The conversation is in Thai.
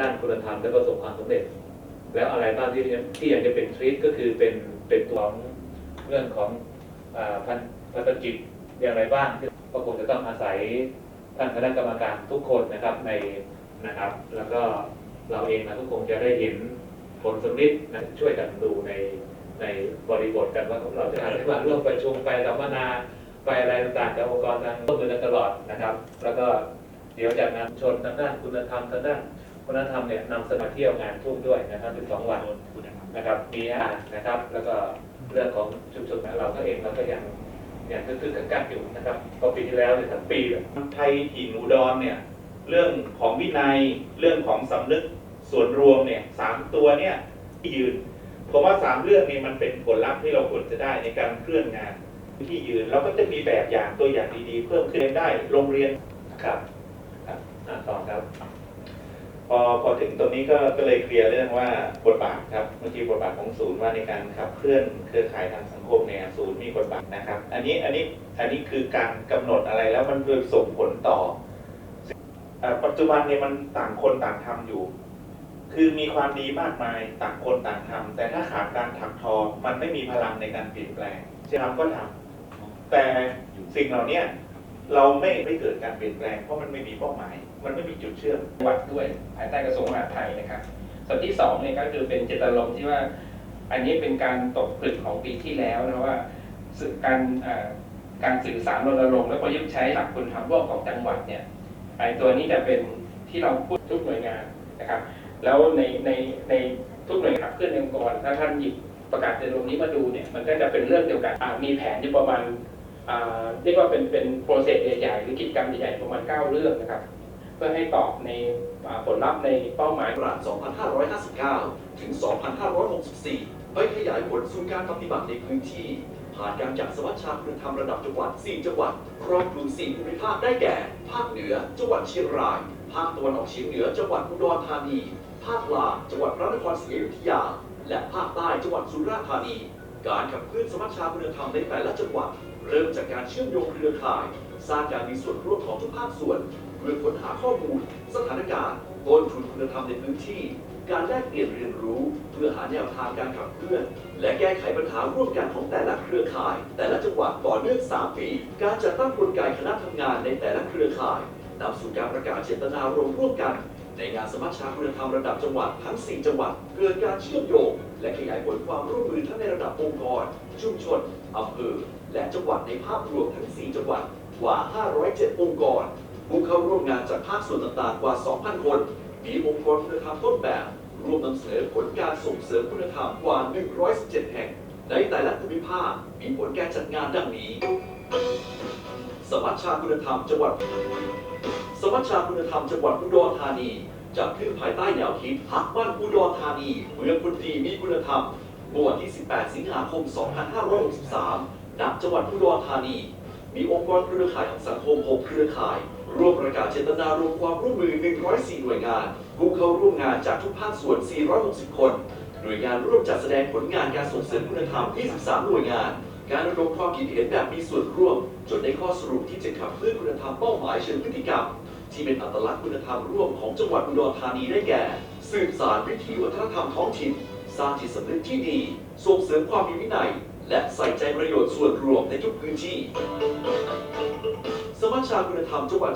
ด้านคุณธรรมและประสบความสำเร็จ แล้วอะไรบ้างที่ที่ยังจะเป็นทริคก็คือเป็นเป็นตัวของเรื่องของอพันพันธกิจอย่างไรบ้างก็คงจะต้องอาศัยท่านคณะกรรมการทุกคนนะครับในนะครับ แล้วก็เราเองนะก็คงจะได้เห็นผลสำลิดนะช่วยกันดูในในบริบทกันว่าเราจะได้มาร่วมประชุมไปสัมมนาไปอะไรต่างๆกับองค์กรทางร่วมมือกันตลอดนะครับ แล้วก็เดี๋ยวจากนั้นชนทางด้านคุณธรรมทางด้าน วัฒนธรรมเนี่ยนำเสนอเที่ยวงานทุ่งด้วยนะครับถึงสองวันนะครับมีอาหารนะครับ แล้วก็เรื่องของชุมชนเราก็เองเราก็ยังยังคึกๆกักๆอยู่นะครับก็ปีที่แล้วเนี่ยทั้งปีเลยไทยถิ่นอุดรเนี่ยเรื่องของวินัยเรื่องของสำนึกส่วนรวมเนี่ยสามตัวเนี่ยที่ยืนผมว่าสามเรื่องนี้มันเป็นผลลัพธ์ที่เราควรจะได้ในการเคลื่อนงานที่ยืนเราก็จะมีแบบอย่างตัวอย่างดีๆ เพิ่มขึ้นได้โรงเรียนครับครับอะต่อครับพ อพอถึงตรงนี้ก็ก็เลยเคลียร์เรื่องว่าบทบาทครับเมื่อกี้บทบาทของศูนย์ว่าในการขับเคลื่อนเครือข่ายทางสังคมเนี่ยศูนย์มีบทบาทนะครับ อันนี้อันนี้อันนี้คือการกำหนดอะไรแล้วมันเลยส่งผลต่ออปัจจุบันเนี่ยมันต่างคนต่างทำอยู่ คือมีความดีมากมายต่างคนต่างทำแต่ถ้าขาดการถักทอมันไม่มีพลังในการเปลี่ยนแปลงจะทำก็ทำแต่สิ่งเหล่านี้ เราไม่ไม่เกิดการเปลี่ยนแปลงเพราะมันไม่มีเป้าหมาย มันไม่มีจุดเชื่อมวัดด้วยภายใต้กระทรวงมหาดไทยนะครับส่วนที่สองเนี่ยก็คือเป็นเจตจารมณ์ที่ว่า อันนี้เป็นการตกผลึกของปีที่แล้วนะว่าการการสื่อสารรณรงค์และประยุกต์ใช้หลักคุณธรรมร่วมของจังหวัดเนี่ยไอตัวนี้จะเป็นที่เราพูดทุกหน่วยงานนะครับ แล้วในในในทุกหน่วยขับเคลื่อนองค์กรถ้าท่านหยิบประกาศเจตจารมณ์นี้มาดูเนี่ยมันก็จะเป็นเรื่องเดียวกันมีแผนอยู่ประมาณ เรียกว่าเป็นเป็นโปรเซสใหญ่ๆหรือกิจกรรมใหญ่ๆประมาณ 9 เรื่องนะครับ เพื่อให้ตอบในผลลัพธ์ในเป้าหมายศักราช2559 ถึง 2564 ไปขยายผลสู่การปฏิบัติในพื้นที่ ผ่านการจัดสมัชชาคุณธรรมระดับจังหวัด 4 จังหวัด ครอบคลุม 4 ภูมิภาคได้แก่ ภาคเหนือ จังหวัดเชียงราย ภาคตะวันออกเฉียงเหนือ จังหวัดอุดรธานี ภาคกลางจังหวัดพระนครศรีอยุธยา และภาคใต้จังหวัดสุราษฎร์ธานี การขับเคลื่อนสมัชชาคุณธรรมในแต่ละจังหวัดเริ่มจากการเชื่อมโยงเครือข่าย สร้างการมีส่วนร่วมของทุกภาคส่วน เพื่อค้นหาข้อมูล สถานการณ์ต้นทุนคุณธรรมในพื้นที่ การแลกเปลี่ยนเรียนรู้ เพื่อหาแนวทางการขับเคลื่อน และแก้ไขปัญหาร่วมกันของแต่ละเครือข่าย แต่ละจังหวัดต่อเนื่อง 3 ปี การจัดตั้งกลไกคณะทำงานในแต่ละเครือข่ายนำสู่การประกาศเจตนารมณ์ร่วมกัน ในงานสมัชชาคุณธรรมระดับจังหวัดทั้ง 4 จังหวัด เกิดการเชื่อมโยง และขยายผลความร่วมมือทั้งในระดับองค์กร ชุมชนอำเภอ และจังหวัดในภาพรวมทั้ง 4 จังหวัดกว่า 507 องค์กร ผู้เข้าร่วมงานจากภาคส่วนต่างๆ กว่า 2,000 คน มีองค์กรคุณธรรมต้นแบบร่วมนำเสนอผลการส่งเสริมคุณธรรมกว่า 117 แห่ง ในแต่ละภูมิภาค มีผลการจัดงานดังนี้ สมัชชาคุณธรรมจังหวัด มัชชาคุณธรรมจังหวัดอุดรธานีจัดขึ้นภายใต้แนวคิดฮักบ้านอุดรธานีเมืองคนดีมีคุณธรรมเมื่อวันที่ 18 สิงหาคม 2563ณจังหวัดอุดรธานี มีองค์กรเครือข่ายทางสังคม 6 เครือข่าย ร่วมประกาศเจตนารมณ์ความร่วมมือ 104 หน่วยงาน ผู้เข้าร่วมงานจากทุกภาคส่วน 460 คน หน่วยงานร่วมจัดแสดงผลงานการส่งเสริมคุณธรรม 23 หน่วยงาน การระดมความคิดเห็นแบบมีส่วนร่วม จนได้ข้อสรุปที่จะขับเคลื่อนคุณธรรมเป้าหมายเชิงพฤติกรรม ที่เป็นอัตลักษณ์คุณธรรมร่วมของจังหวัดอุดรธานีได้แก่ สืบสารวิถีวัฒนธรรมท้องถิ่น สร้างจิตสำนึกที่ดี ส่งเสริมความมีวินัย และใส่ใจประโยชน์ส่วนรวมในทุกพื้นที่ สมัชชาคุณธรรมจังหวัด